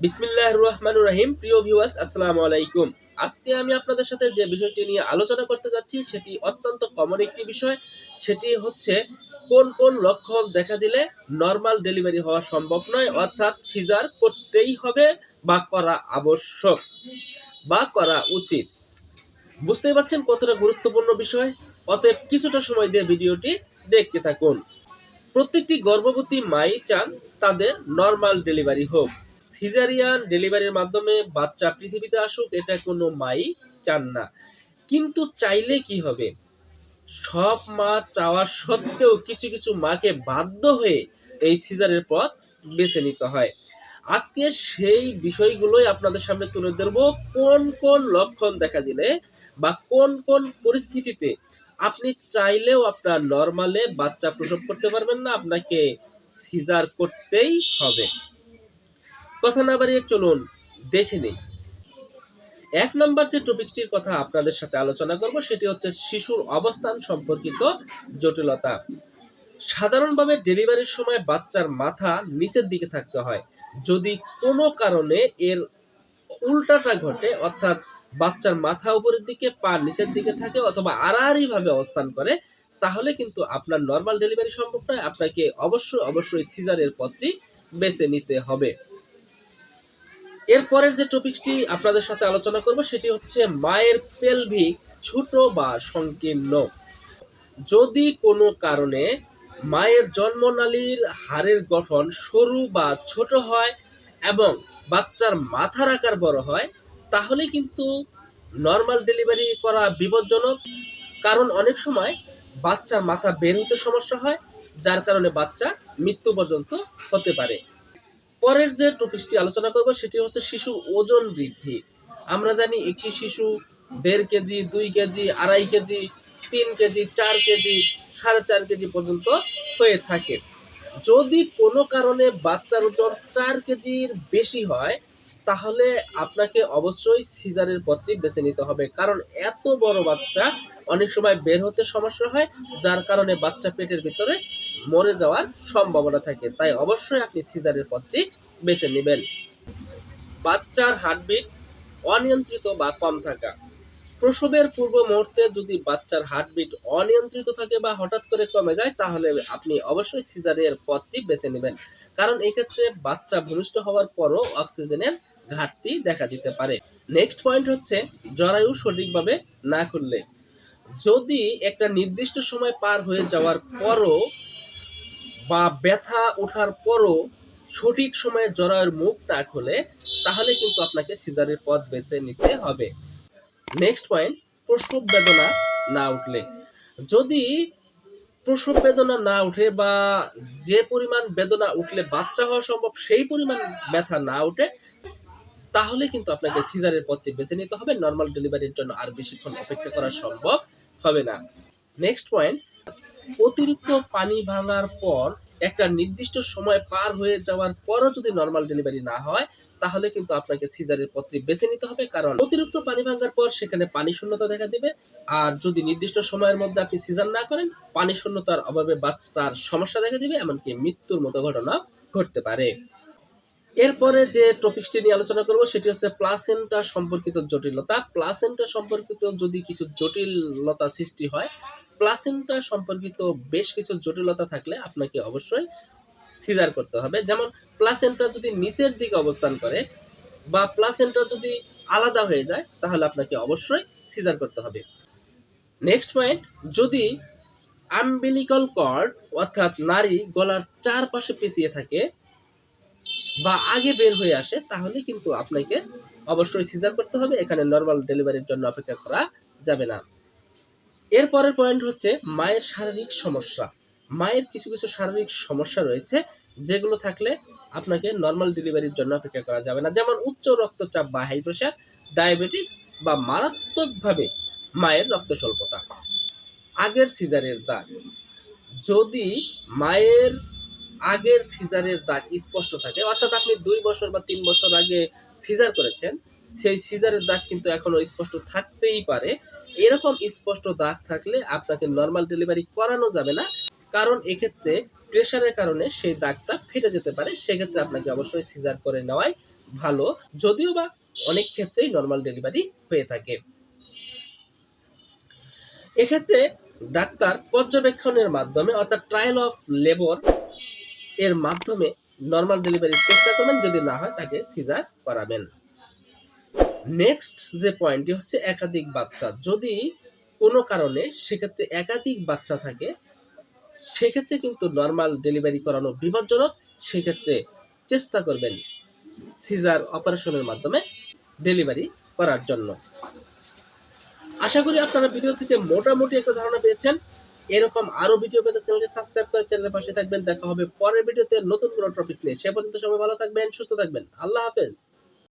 বিসমিল্লাহ রহমান রহিম। প্রিয় ভিউয়ার্স আসসালামু আলাইকুম। আজকে আমি আপনাদের সাথে যে বিষয়টি নিয়ে আলোচনা করতে যাচ্ছি, সেটি অত্যন্ত কমন একটি বিষয়। সেটি হচ্ছে কোন কোন লক্ষণ দেখা দিলে নর্মাল ডেলিভারি হওয়া সম্ভব নয়, অর্থাৎ সিজার করতেই হবে বা করা আবশ্যক বা করা উচিত। বুঝতেই পারছেন কতটা গুরুত্বপূর্ণ বিষয়? অতএব কিছুটা সময় দিয়ে ভিডিওটি দেখতে থাকুন। প্রত্যেকটি গর্ভবতী মাই চান তাদের নর্মাল ডেলিভারি হোক। সিজারিয়ান ডেলিভারির মাধ্যমে বাচ্চা পৃথিবীতে আসুক, এটা কোনো মাই চান না। কিন্তু চাইলে কি হবে? সব মা চাওয়া সত্ত্বেও কিছু কিছু মাকে বাধ্য হয়ে এই সিজারের পথ বেছে নিতে হয়। আজকে সেই বিষয়গুলোই আপনাদের সামনে তুলে ধরবো। কোন কোন লক্ষণ দেখা দিলে বা কোন কোন পরিস্থিতিতে আপনি চাইলেও আপনার নর্মালে বাচ্চা প্রসব করতে পারবেন না, আপনাকে সিজার করতেই হবে। কথা না বাড়িয়ে চলুন, দেখে নিই। এক নম্বর যে টপিকটির কথা আপনাদের সাথে আলোচনা করব, সেটি হচ্ছে শিশুর অবস্থান সম্পর্কিত জটিলতা। সাধারণভাবে ডেলিভারির সময় বাচ্চার মাথা নিচের দিকে থাকতে হয়। যদি কোনো কারণে এর উল্টাটা ঘটে, অর্থাৎ বাচ্চার মাথা উপরের দিকে, পা নিচের দিকে থাকে অথবা আড়াআড়ি ভাবে অবস্থান করে, তাহলে কিন্তু আপনার নর্মাল ডেলিভারি সম্ভব নয়। আপনাকে অবশ্যই অবশ্যই সিজারের পথটি বেছে নিতে হবে। এরপরের যে টপিকটি আপনাদের সাথে আলোচনা করব, সেটি হচ্ছে মায়ের পেলভিক ছোট বা সংকীর্ণ। যদি কোনো কারণে মায়ের জন্মনালীর হাড়ের গঠন সরু বা ছোট হয় এবং বাচ্চার মাথার আকার বড় হয়, তাহলে কিন্তু নর্মাল ডেলিভারি করা বিপজ্জনক। কারণ অনেক সময় বাচ্চার মাথা বের হতে সমস্যা হয়, যার কারণে বাচ্চা মৃত্যু পর্যন্ত হতে পারে। পরের যে টপিকটি আলোচনা করব, সেটি হচ্ছে শিশু ওজন বৃদ্ধি। আমরা জানি একটি শিশু দেড় কেজি, দুই কেজি, আড়াই কেজি, তিন কেজি, চার কেজি, সাড়ে চার কেজি পর্যন্ত হয়ে থাকে। যদি কোনো কারণে বাচ্চার ওজন চার কেজির বেশি হয়, তাহলে আপনাকে অবশ্যই সিজারের পথটি বেছে নিতে হবে। কারণ এত বড় বাচ্চা অনেক সময় বের হতে সমস্যা হয়, যার কারণে বাচ্চা পেটের ভিতরে মরে যাওয়ার সম্ভাবনা থাকে। তাই অবশ্যই আপনি সিজারের পথটি বেছে নেবেন। বাচ্চার হার্টবিট অনিয়ন্ত্রিত বা কম থাকা। প্রসবের পূর্ব মুহূর্তে যদি বাচ্চার হার্টবিট অনিয়ন্ত্রিত থাকে বা হঠাৎ করে কমে যায়, তাহলে আপনি অবশ্যই সিজারের পথটি বেছে নেবেন। কারণ এক্ষেত্রে বাচ্চা ভূমিষ্ঠ হওয়ার পরও অক্সিজেনের ঘাটতি দেখা দিতে পারে। নেক্সট পয়েন্ট হচ্ছে জরায়ু সঠিকভাবে না করলে। যদি একটা নির্দিষ্ট সময় পার হয়ে যাওয়ার পরও বা ব্যথা ওঠার পরও সঠিক সময়ে জরায়ুর মুখ না খোলে, তাহলে কিন্তু আপনাকে সিজারের পথ বেছে নিতে হবে। নেক্সট পয়েন্ট প্রসব বেদনা না উঠলে। যদি প্রসব বেদনা না উঠে বা যে পরিমাণ বেদনা উঠলে বাচ্চা হওয়া সম্ভব, সেই পরিমাণ ব্যথা না উঠে, তাহলে কিন্তু আপনাকে সিজারের পথটি বেছে নিতে হবে। নর্মাল ডেলিভারির জন্য আর বেশিক্ষণ অপেক্ষা করা সম্ভব হবে না। নেক্সট পয়েন্ট অতিরিক্ত পানি ভাঙার পর একটা নির্দিষ্ট সময় পার হয়ে যাওয়ার পরও যদি নর্মাল ডেলিভারি না হয়, তাহলে কিন্তু আপনাকে সিজারের পথটি বেছে নিতে হবে। কারণ অতিরিক্ত পানি ভাঙার পর সেখানে পানি শূন্যতা দেখা দিবে। আর যদি নির্দিষ্ট সময়ের মধ্যে আপনি সিজার না করেন, পানি শূন্যতার অভাবে বাচ্চার সমস্যা দেখা দিবে, এমনকি মৃত্যুর মতো ঘটনা ঘটতে পারে। এরপরে যে টপিকসটি নিয়ে আলোচনা করব, সেটি হচ্ছে প্লাসেন্টা সম্পর্কিত জটিলতা। প্লাসেন্টা সম্পর্কিত যদি কিছু জটিলতা সৃষ্টি হয় প্লাসেন্টা সম্পর্কিত বেশ কিছু জটিলতা থাকলে আপনাকে অবশ্যই সিজার করতে হবে। যেমন প্লাসেন্টা যদি নিচের দিকে অবস্থান করে বা প্লাসেন্টা যদি আলাদা হয়ে যায়, তাহলে আপনাকে অবশ্যই সিজার করতে হবে। নেক্সট পয়েন্ট যদি আম্বিলিকল কর্ড অর্থাৎ নারী গলার চারপাশে পেঁচিয়ে থাকে বা আগে বের হয়ে আসে, তাহলে কিন্তু আপনাকে অবশ্যই সিজার করতে হবে। এখানে নর্মাল ডেলিভারির জন্য অপেক্ষা করা যাবে না। এরপরের পয়েন্ট হচ্ছে মায়ের শারীরিক সমস্যা। মায়ের কিছু কিছু শারীরিক সমস্যা রয়েছে, যেগুলো থাকলে আপনাকে নর্মাল ডেলিভারির জন্য অপেক্ষা করা যাবে না। যেমন উচ্চ রক্তচাপ বা হাই প্রেশার ডায়াবেটিস বা মারাত্মকভাবে মায়ের রক্ত স্বল্পতা আগের সিজারের দাগ। যদি মায়ের আগের সিজারের দাগ স্পষ্ট থাকে, অর্থাৎ আপনি দুই বছর বা তিন বছর আগে সিজার করেছেন, সেই সিজারের দাগ কিন্তু এখনও স্পষ্ট থাকতেই পারে। এরকম স্পষ্ট দাগ থাকলে আপনাকে নর্মাল ডেলিভারি করানো যাবে না, কারণ এক্ষেত্রে প্রেশারের কারণে সেই দাগটা ফেটে যেতে পারে। সেক্ষেত্রে আপনাকে অবশ্যই সিজার করে নেওয়াই ভালো, যদিও বা অনেক ক্ষেত্রেই নর্মাল ডেলিভারি হয়ে থাকে। এক্ষেত্রে ডাক্তার পর্যবেক্ষণের মাধ্যমে, অর্থাৎ ট্রায়াল অফ লেবর এর মাধ্যমে নর্মাল ডেলিভারির চেষ্টা করবেন, যদি না হয় তাকে সিজার করাবেন। নেক্সট যে পয়েন্টটি হচ্ছে একাধিক বাচ্চা। যদি কোনো কারণে সেক্ষেত্রে একাধিক বাচ্চা থাকে, সেক্ষেত্রে কিন্তু নর্মাল ডেলিভারি করানো বিপজ্জনক। সেক্ষেত্রে চেষ্টা করবেন সিজার অপারেশনের মাধ্যমে ডেলিভারি করার জন্য। আশা করি আপনারা ভিডিও থেকে মোটামুটি একটা ধারণা পেয়েছেন। এরকম আরও ভিডিও পেতে চ্যানেলকে সাবস্ক্রাইব করে চ্যানেলের পাশে থাকবেন। দেখা হবে পরের ভিডিওতে নতুন কোনো টপিক নিয়ে। সে পর্যন্ত সবাই ভালো থাকবেন, সুস্থ থাকবেন। আল্লাহ হাফেজ।